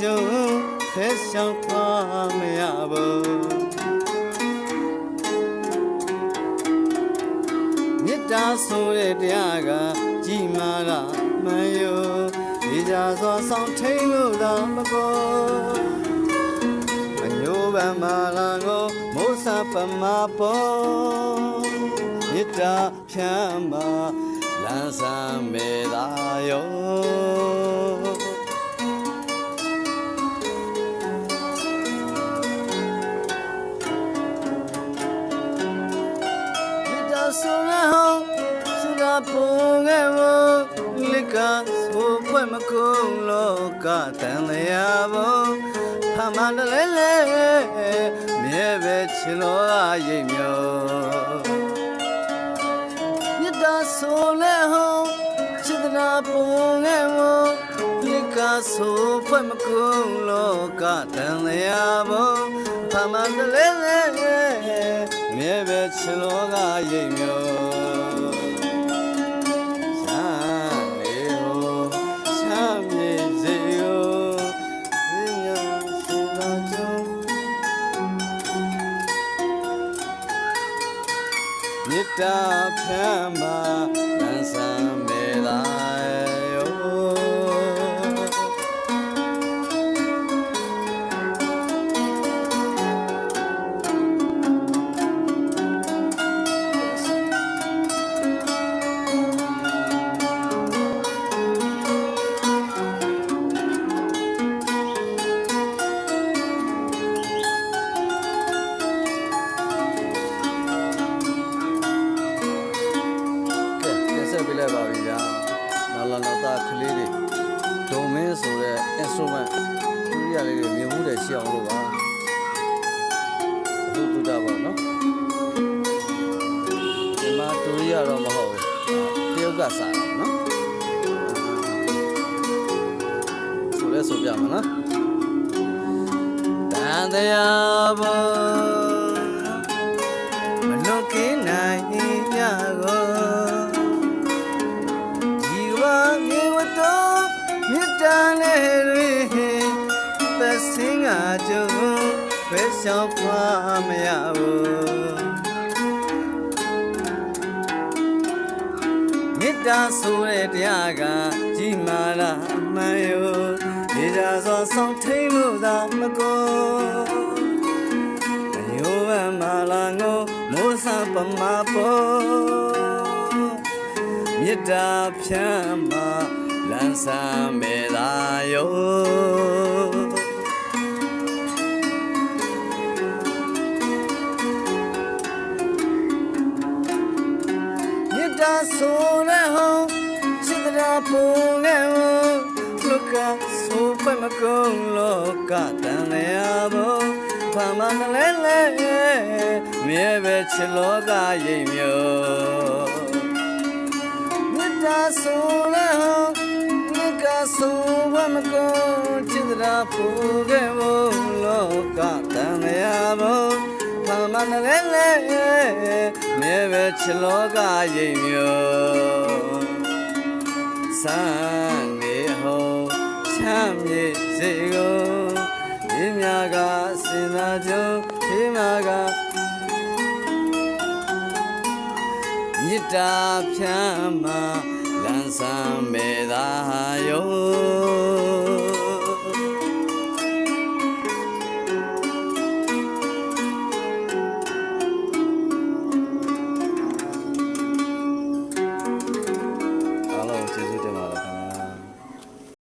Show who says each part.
Speaker 1: ကြုံဖဲဆောင်သွားမရဘူးမေတ္တာဆိုတဲ့တရားကကြီးမားတာမယုံဒီကြစွာဆောင်ထိန်လို့သာမကောအညိုးပမာလာကိုမိုးစာပမာပေါ်မေတ္တာဖြမ်းမာလန်းဆန်းမေသာယော ပုံငယ်ဝလက်ကဆိုဖွင့်မကုန်လောကတန်လျာဘဖမန်တလဲလဲမြဲပဲချင်လောကရိပ်မျောမြတ်တာဆိုလဲဟောစရာပုံငယ်ဝလက်ကဆိုဖွင့်မကုန်လောကတန်လျာဘဖမန်တလဲလဲမြဲပဲချင်လောကရိပ်မျော မေတ္တာဖြမ်းပါလန်းဆန်းမေသာယော လိုက်ပါပြီဗျာနာလာနာတာကလေးတွေဒုံမင်းဆိုတဲ့ instrument သူရလေးတွေမြင်မှုတဲ့ရှေ့အောင်လို့ပါသူတူတာပါနော်ဒီမှာတူရတော့မဟုတ်ဘူးတရုတ်ကစားတယ်နော်ဆိုလဲဆိုပြမလားတန်တရားဘော တ်တန်လေးတွေပစင်ကကြုံဘယ်ဆောင်ခွာမရဘူးမေတ္တာဆိုတဲ့တရားကကြီးမားတာအမှန်ယောဒီကြစွာဆောင်ထိန်လို့သာမကောအညိုးဝမာလာငိုမိုးဆပမာပေါ်မေတ္တာဖြမ်းမာလ န်းဆန်းမေသာယောမေတ္တာဆိုရဟောစိတ္တရာပုံငယ်ဝလောကဆိုပမကုံလောကတန်လျာဘောဖမန်လဲလဲမြဲပဲချစ်လောကရိပ်မျိုးမြတ်တာဆိုလဲဟောမြတ်က ဆိုဝမကောချစ်တရာဖူခဲ့မို့လောကတန်လျာဘောဖမန်လဲလဲမြဲပဲချစ်လောကရိပ်မျိုးစံနေဟောချမ်းမြေစေကို တ္တာဖြမ်းမာလန်းဆန်းမေသာယောအားလုံးကျေးဇူးတင်ပါတယ်